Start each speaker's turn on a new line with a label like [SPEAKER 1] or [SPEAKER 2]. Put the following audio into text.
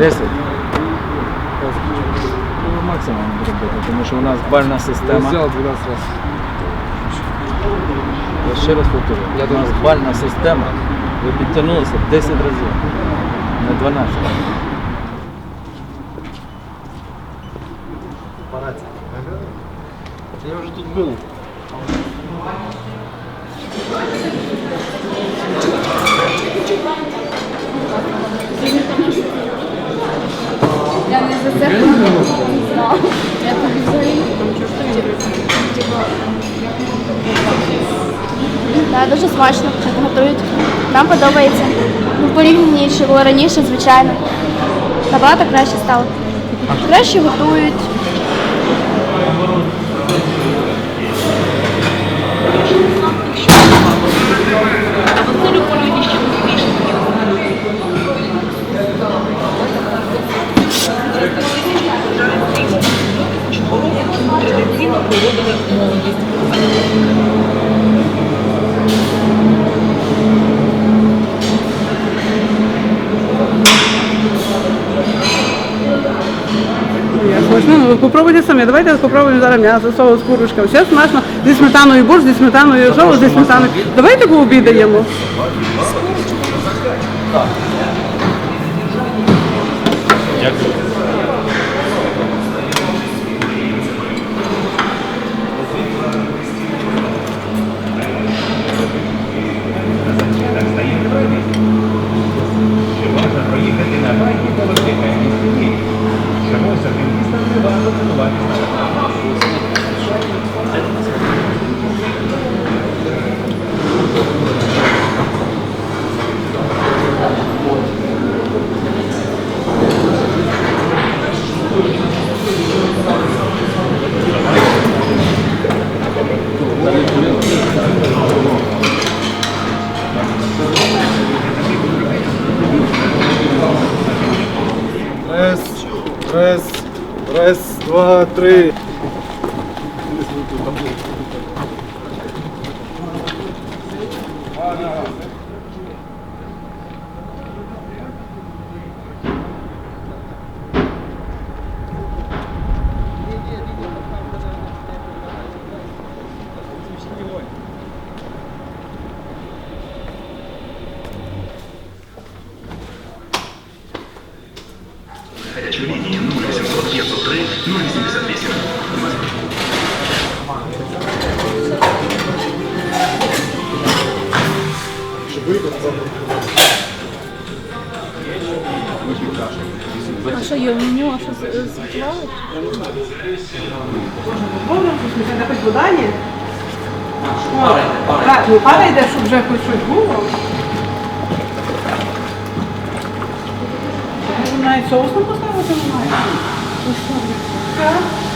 [SPEAKER 1] 10. Ну, максимум робити, тому що у нас бальна система.
[SPEAKER 2] Сделал 12 раз.
[SPEAKER 1] Я ще раз повторюю, у нас бальна система, ви підтягнулися 10 разів, не 12.
[SPEAKER 2] Я уже тут был.
[SPEAKER 3] Дуже смачно, готують. Нам подобається. Ну, порівнянні, що було раніше, звичайно. Набагато краще стало. Краще готують.
[SPEAKER 4] Я ну попробуйте самі. Давайте попробуємо зараз м'ясо, соус, курочка. Все смачно. Зі сметаною борщ, зі сметаною соус, зі сметаною. Давайте пообідаємо.
[SPEAKER 2] Раз, два, три.
[SPEAKER 5] горячую линию. 503 088.
[SPEAKER 3] А що є в меню, а що
[SPEAKER 4] вода є? Так, ну пара йде, щоб вже хоч щось було. Навіть соус не поставити немає. Так.